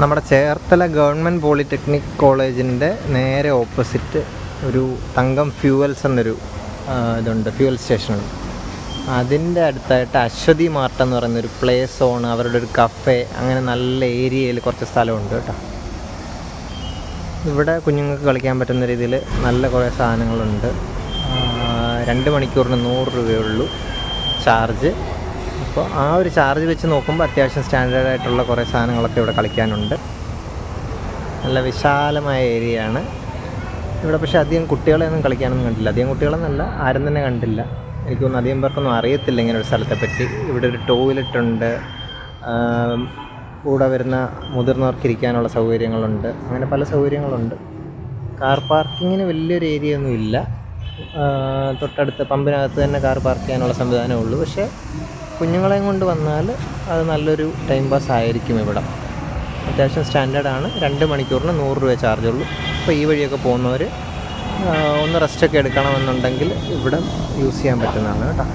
നമ്മുടെ Cherthala government polytechnic കോളേജിന്റെ നേരെ ഓപ്പോസിറ്റ് ഒരു തങ്കം ഫ്യൂവൽസ് എന്നൊരു ഇതുണ്ട് ഫ്യൂവൽ സ്റ്റേഷനുണ്ട്. അതിന്റെ അടുത്തായിട്ട് അശ്വതി മാർട്ട് എന്ന് പറയുന്നൊരു പ്ലേ സോൺ അവരുടെ ഒരു കഫേ അങ്ങനെ നല്ല ഏരിയയിൽ കുറച്ച് സ്ഥലമുണ്ട് കേട്ടോ. ഇവിടെ കുഞ്ഞുങ്ങൾക്ക് കളിക്കാൻ പറ്റുന്ന രീതിയിൽ നല്ല കുറേ സാധനങ്ങളുണ്ട്. രണ്ട് മണിക്കൂറിന് നൂറ് രൂപയുള്ളൂ ചാർജ് അപ്പോൾ ആ ഒരു ചാർജ് വെച്ച് നോക്കുമ്പോൾ അത്യാവശ്യം സ്റ്റാൻഡേർഡ് ആയിട്ടുള്ള കുറേ സാധനങ്ങളൊക്കെ ഇവിടെ കളിക്കാനുണ്ട്. നല്ല വിശാലമായ ഏരിയയാണ് ഇവിടെ പക്ഷേ അധികം കുട്ടികളെയൊന്നും കളിക്കാനൊന്നും കണ്ടില്ല അധികം കുട്ടികളെന്നല്ല ആരും തന്നെ കണ്ടില്ല എനിക്ക് തോന്നുന്നു അധികം പേർക്കൊന്നും അറിയത്തില്ല ഇങ്ങനെ ഒരു സ്ഥലത്തെ പറ്റി. ഇവിടെ ഒരു ടോയ്ലറ്റ് ഉണ്ട്. കൂടെ വരുന്ന മുതിർന്നവർക്ക് ഇരിക്കാനുള്ള സൗകര്യങ്ങളുണ്ട്. അങ്ങനെ പല സൗകര്യങ്ങളുണ്ട്. കാർ പാർക്കിങ്ങിന് വലിയൊരു ഏരിയ ഒന്നും ഇല്ല തൊട്ടടുത്ത് പമ്പിനകത്ത് തന്നെ കാർ പാർക്ക് ചെയ്യാനുള്ള സംവിധാനമേ ഉള്ളൂ. പക്ഷേ കുഞ്ഞുങ്ങളെയും കൊണ്ട് വന്നാൽ അത് നല്ലൊരു ടൈം പാസ് ആയിരിക്കും ഇവിടെ. അത്യാവശ്യം സ്റ്റാൻഡേർഡാണ് രണ്ട് മണിക്കൂറിന് നൂറ് രൂപ ചാർജ് ഉള്ളൂ. അപ്പോൾ ഈ വഴിയൊക്കെ പോകുന്നവർ ഒന്ന് റെസ്റ്റൊക്കെ എടുക്കണമെന്നുണ്ടെങ്കിൽ ഇവിടെ യൂസ് ചെയ്യാൻ പറ്റുന്നതാണ് കേട്ടോ.